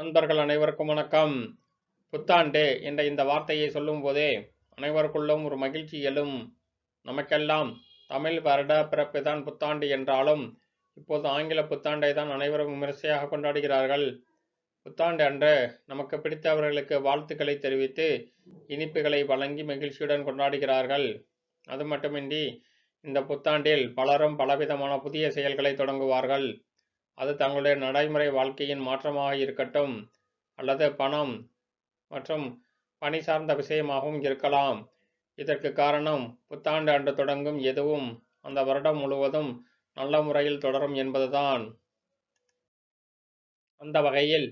நண்பர்கள் அனைவருக்கும் வணக்கம். புத்தாண்டு என்ற இந்த வார்த்தையை சொல்லும்போதே அனைவருக்குள்ளும் ஒரு மகிழ்ச்சி எழும். நமக்கெல்லாம் தமிழ் வருட பிறப்பு தான் புத்தாண்டு என்றாலும் இப்போது ஆங்கில புத்தாண்டை தான் அனைவரும் விமரிசையாக கொண்டாடுகிறார்கள். புத்தாண்டு அன்று நமக்கு பிடித்தவர்களுக்கு வாழ்த்துக்களை தெரிவித்து இனிப்புகளை வழங்கி மகிழ்ச்சியுடன் கொண்டாடுகிறார்கள். அது மட்டுமின்றி இந்த புத்தாண்டில் பலரும் பலவிதமான புதிய செயல்களை தொடங்குவார்கள். அது தங்களுடைய நடைமுறை வாழ்க்கையின் மாற்றமாக இருக்கட்டும் அல்லது பணம் மற்றும் பணி சார்ந்த விஷயமாகவும் இருக்கலாம். இதற்கு காரணம் புத்தாண்டு அன்று தொடங்கும் எதுவும் அந்த வருடம் முழுவதும் நல்ல முறையில் தொடரும் என்பதுதான். அந்த வகையில்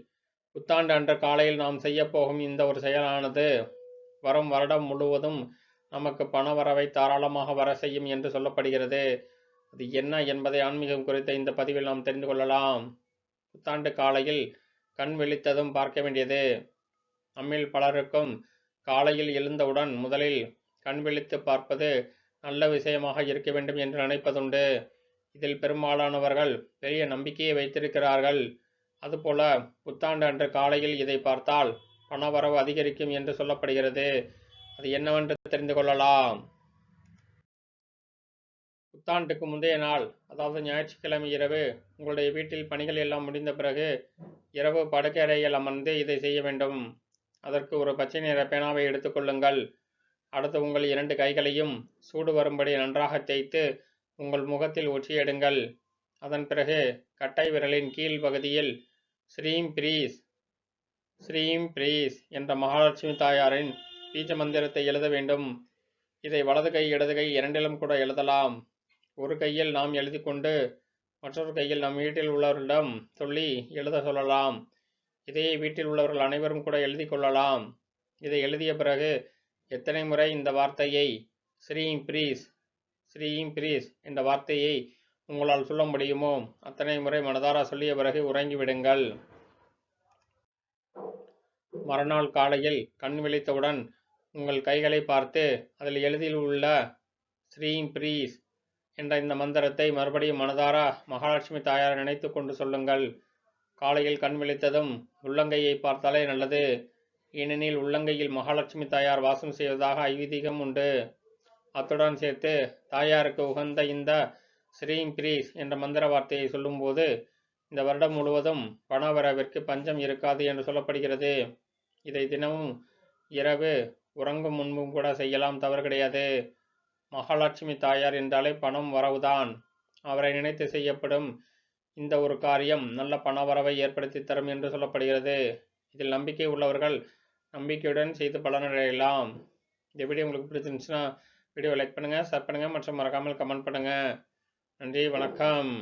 புத்தாண்டு அன்று காலையில் நாம் செய்யப்போகும் இந்த ஒரு செயலானது வரும் வருடம் முழுவதும் நமக்கு பண வரவை தாராளமாக வர செய்யும் என்று சொல்லப்படுகிறது. அது என்ன என்பதை ஆன்மீகம் குறித்த இந்த பதிவில் நாம் தெரிந்து கொள்ளலாம். புத்தாண்டு காலையில் கண் விழித்ததும் பார்க்க வேண்டியது. நம்மில் பலருக்கும் காலையில் எழுந்தவுடன் முதலில் கண் விழித்து பார்ப்பது நல்ல விஷயமாக இருக்க வேண்டும் என்று நினைப்பதுண்டு. இதில் பெரும்பாலானவர்கள் பெரிய நம்பிக்கையை வைத்திருக்கிறார்கள். அதுபோல புத்தாண்டு அன்று காலையில் இதை பார்த்தால் பணவரவு அதிகரிக்கும் என்று சொல்லப்படுகிறது. அது என்னவென்று தெரிந்து கொள்ளலாம். புத்தாண்டுக்கு முந்தைய நாள் அதாவது ஞாயிற்றுக்கிழமை இரவு உங்களுடைய வீட்டில் பணிகள் எல்லாம் முடிந்த பிறகு இரவு படுக்கை அறையில் அமர்ந்து இதை செய்ய வேண்டும். அதற்கு ஒரு பச்சை நிற பேனாவை எடுத்துக்கொள்ளுங்கள் அடுத்து உங்கள் இரண்டு கைகளையும் சூடு வரும்படி நன்றாக தேய்த்து உங்கள் முகத்தில் ஒற்றியிடுங்கள் அதன் பிறகு கட்டை விரலின் கீழ் பகுதியில் ஸ்ரீம் பிரீஸ் ஸ்ரீம் பிரீஸ் என்ற மகாலட்சுமி தாயாரின் பீஜ மந்திரத்தை எழுத வேண்டும். இதை வலது கை இடது கை இரண்டிலும் கூட எழுதலாம். ஒரு கையில் நாம் எழுதி கொண்டு மற்றொரு கையில் நம் வீட்டில் உள்ளவர்களிடம் சொல்லி எழுத சொல்லலாம். இதையே வீட்டில் உள்ளவர்கள் அனைவரும் கூட எழுதி கொள்ளலாம். இதை எழுதிய பிறகு எத்தனை முறை இந்த வார்த்தையை ஸ்ரீம் பிரீஸ் ஸ்ரீம் பிரீஸ் என்ற வார்த்தையை உங்களால் சொல்ல முடியுமோ? அத்தனை முறை மனதாரா சொல்லிய பிறகு உறங்கிவிடுங்கள். மறுநாள் காலையில் கண் விழித்தவுடன் உங்கள் கைகளை பார்த்து அதில் எழுதியில் உள்ள ஸ்ரீம் பிரீஸ் என்ற இந்த மந்திரத்தை மறுபடியும் மனதாரா மகாலட்சுமி தாயார் நினைத்து கொண்டு சொல்லுங்கள். காலையில் கண் விழித்ததும் உள்ளங்கையை பார்த்தாலே நல்லது. ஏனெனில் உள்ளங்கையில் மகாலட்சுமி தாயார் வாசம் செய்வதாக ஐதீகம் உண்டு. அத்துடன் சேர்த்து தாயாருக்கு உகந்த இந்த ஸ்ரீம் பிரீஸ் என்ற மந்திர வார்த்தையை சொல்லும்போது இந்த வருடம் முழுவதும் பணவரவிற்கு பஞ்சம் இருக்காது என்று சொல்லப்படுகிறது. இதை தினமும் இரவு உறங்கும் முன்பும் கூட செய்யலாம் தவறு கிடையாது. மகாலட்சுமி தாயார் என்றாலே பணம் வரவுதான். அவரை நினைத்து செய்யப்படும் இந்த ஒரு காரியம் நல்ல பண வரவை ஏற்படுத்தி தரும் என்று சொல்லப்படுகிறது. இதில் நம்பிக்கை உள்ளவர்கள் நம்பிக்கையுடன் செய்து பலனடையலாம். இந்த வீடியோ உங்களுக்கு பிடிச்சிருந்துச்சுன்னா வீடியோ லைக் பண்ணுங்கள் ஷேர் பண்ணுங்கள் மற்றும் மறக்காமல் கமெண்ட் பண்ணுங்கள் நன்றி வணக்கம்.